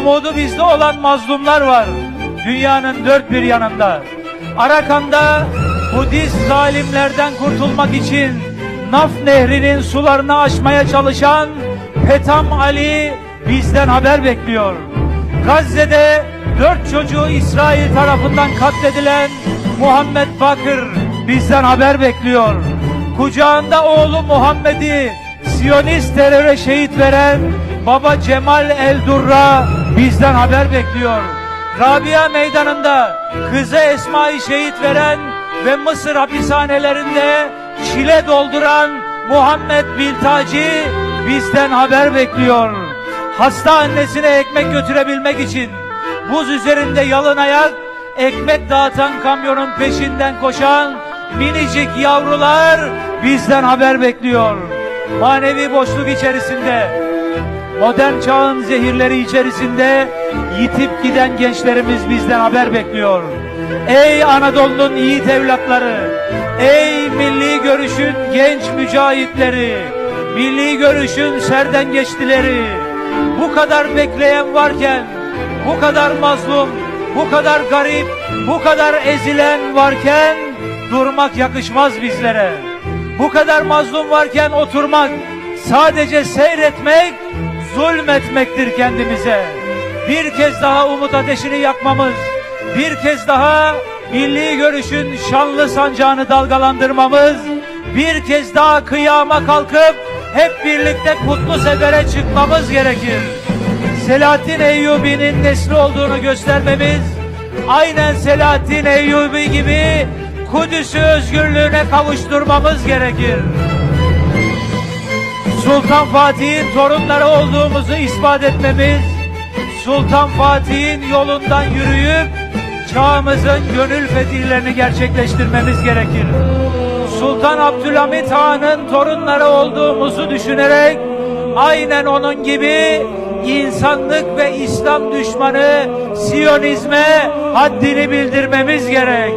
Umudu bizde olan mazlumlar var. Dünyanın dört bir yanında. Arakan'da Budist zalimlerden kurtulmak için Naf Nehri'nin sularını aşmaya çalışan Petam Ali bizden haber bekliyor. Gazze'de dört çocuğu İsrail tarafından katledilen Muhammed Bakır bizden haber bekliyor. Kucağında oğlu Muhammed'i Siyonist teröre şehit veren Baba Cemal El-Durra bizden haber bekliyor. Rabia meydanında kızı Esma'yı şehit veren ve Mısır hapishanelerinde çile dolduran Muhammed Biltaci bizden haber bekliyor. Hasta annesine ekmek götürebilmek için buz üzerinde yalın ayak ekmek dağıtan kamyonun peşinden koşan minicik yavrular bizden haber bekliyor. Manevi boşluk içerisinde modern çağın zehirleri içerisinde yitip giden gençlerimiz bizden haber bekliyor. Ey Anadolu'nun yiğit evlatları, ey milli görüşün genç mücahitleri, milli görüşün serden geçtileri, bu kadar bekleyen varken, bu kadar mazlum, bu kadar garip, bu kadar ezilen varken durmak yakışmaz bizlere. Bu kadar mazlum varken oturmak, sadece seyretmek, zulmetmektir kendimize. Bir kez daha umut ateşini yakmamız, bir kez daha milli görüşün şanlı sancağını dalgalandırmamız, bir kez daha kıyama kalkıp hep birlikte kutlu sefere çıkmamız gerekir. Selahattin Eyyubi'nin nesli olduğunu göstermemiz, aynen Selahattin Eyyubi gibi Kudüs'ü özgürlüğüne kavuşturmamız gerekir. Sultan Fatih'in torunları olduğumuzu ispat etmemiz, Sultan Fatih'in yolundan yürüyüp çağımızın gönül fetihlerini gerçekleştirmemiz gerekir. Sultan Abdülhamit Han'ın torunları olduğumuzu düşünerek aynen onun gibi insanlık ve İslam düşmanı Siyonizme haddini bildirmemiz gerek.